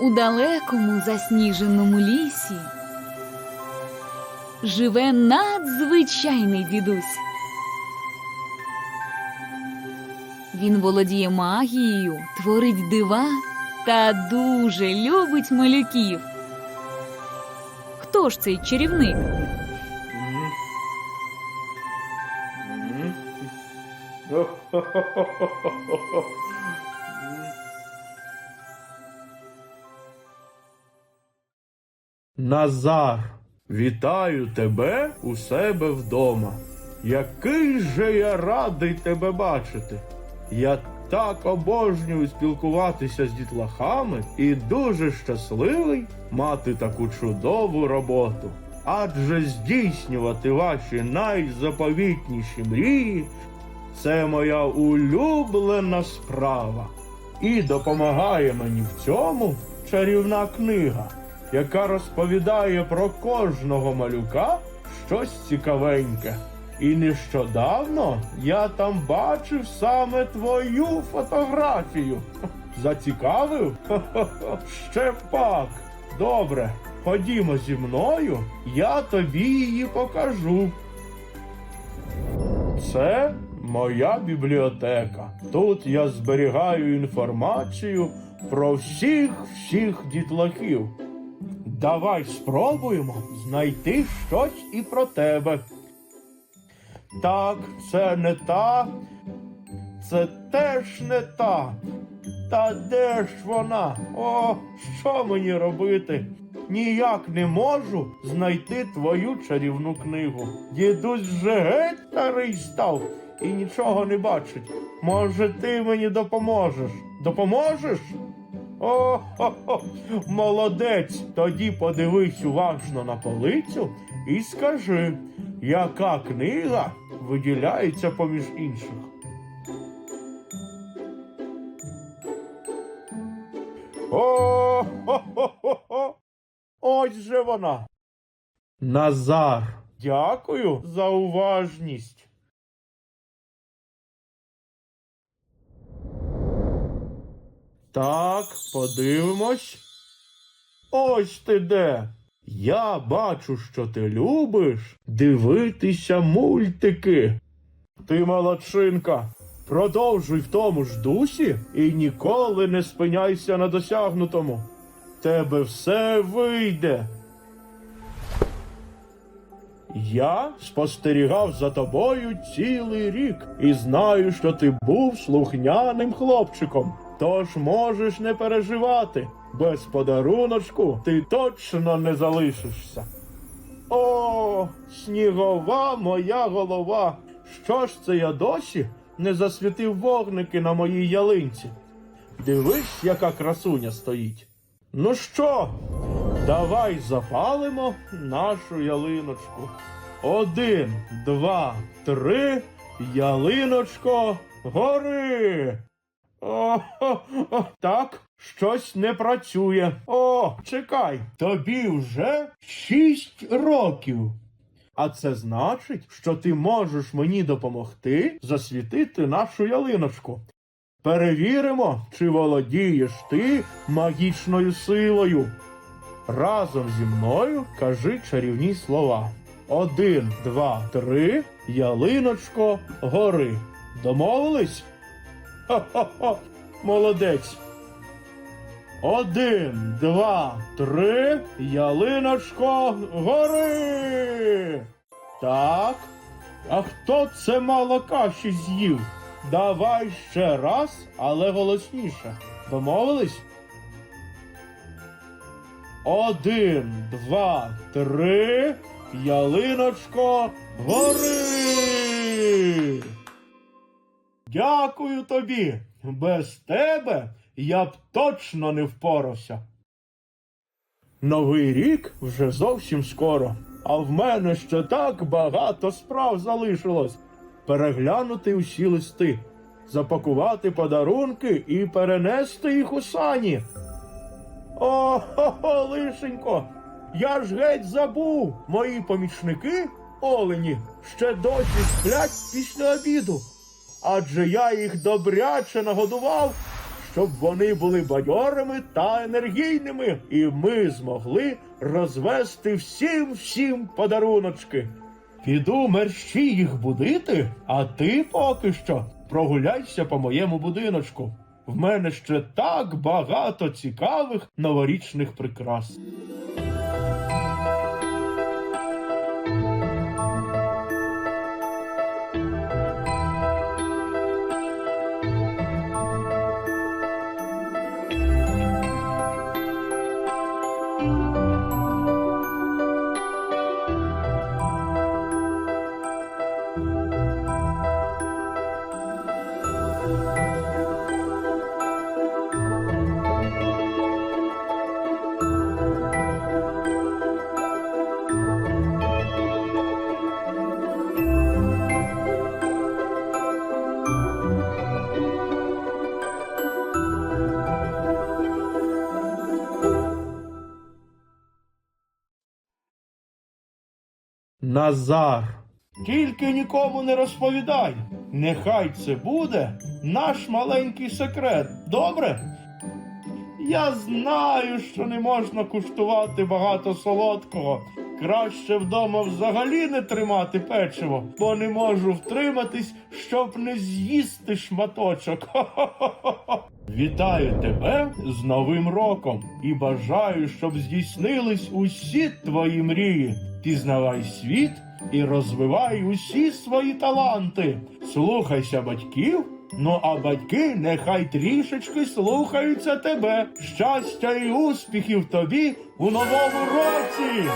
У далекому засніженому лісі живе надзвичайний дідусь. Він володіє магією, творить дива та дуже любить малюків. Хто ж цей чарівник? Назар, вітаю тебе у себе вдома. Який же я радий тебе бачити. Я так обожнюю спілкуватися з дітлахами і дуже щасливий мати таку чудову роботу. Адже здійснювати ваші найзаповітніші мрії це моя улюблена справа. І допомагає мені в цьому чарівна книга, яка розповідає про кожного малюка щось цікавеньке. І нещодавно я там бачив саме твою фотографію. Зацікавив? Ще пак. Добре, ходімо зі мною, я тобі її покажу. Це моя бібліотека. Тут я зберігаю інформацію про всіх всіх дітлахів. Давай спробуємо знайти щось і про тебе. Так, це не та, це теж не та. Та де ж вона? О, що мені робити? Ніяк не можу знайти твою чарівну книгу. Дідусь вже геть старий став і нічого не бачить. Може, ти мені допоможеш? Допоможеш? О, хо, хо, молодець. Тоді подивись уважно на полицю і скажи, яка книга виділяється поміж інших. О, хо, хо, хо, хо. Ось же вона. Назар. Дякую за уважність. Так, подивимось. Ось ти де. Я бачу, що ти любиш дивитися мультики. Ти молодчинка. Продовжуй в тому ж дусі і ніколи не спиняйся на досягнутому. Тебе все вийде. Я спостерігав за тобою цілий рік і знаю, що ти був слухняним хлопчиком. Тож можеш не переживати. Без подаруночку ти точно не залишишся. О, снігова моя голова. Що ж це я досі не засвітив вогники на моїй ялинці? Дивись, яка красуня стоїть. Ну що, давай запалимо нашу ялиночку. Один, два, три, ялиночко, гори. О, о, о, так, щось не працює. О, чекай, тобі вже шість років. А це значить, що ти можеш мені допомогти засвітити нашу ялиночку. Перевіримо, чи володієш ти магічною силою. Разом зі мною кажи чарівні слова. Один, два, три, ялиночко, гори. Домовились? Хо-хо-хо, молодець. Один, два, три, ялиночко, гори. Так. А хто це мало каші з'їв? Давай ще раз, але голосніше. Домовились? Один, два, три, ялиночко, гори. Дякую тобі. Без тебе я б точно не впорався. Новий рік вже зовсім скоро, а в мене ще так багато справ залишилось. Переглянути усі листи, запакувати подарунки і перенести їх у сані. О, лишенько, я ж геть забув. Мої помічники, олені, ще досі сплять після обіду. Адже я їх добряче нагодував щоб вони були бадьорими та енергійними, і ми змогли розвести всім всім подаруночки. Піду мерщі їх будити, а ти поки що прогуляйся по моєму будиночку. В мене ще так багато цікавих новорічних прикрас. Назар. Тільки нікому не розповідай. Нехай це буде наш маленький секрет. Добре? Я знаю, що не можна куштувати багато солодкого. Краще вдома взагалі не тримати печиво, бо не можу втриматись, щоб не з'їсти шматочок. Хо-хо-хо-хо. Вітаю тебе з Новим роком і бажаю, щоб здійснились усі твої мрії. Пізнавай світ і розвивай усі свої таланти. Слухайся батьків. Ну а батьки нехай трішечки слухаються тебе. Щастя і успіхів тобі у новому році!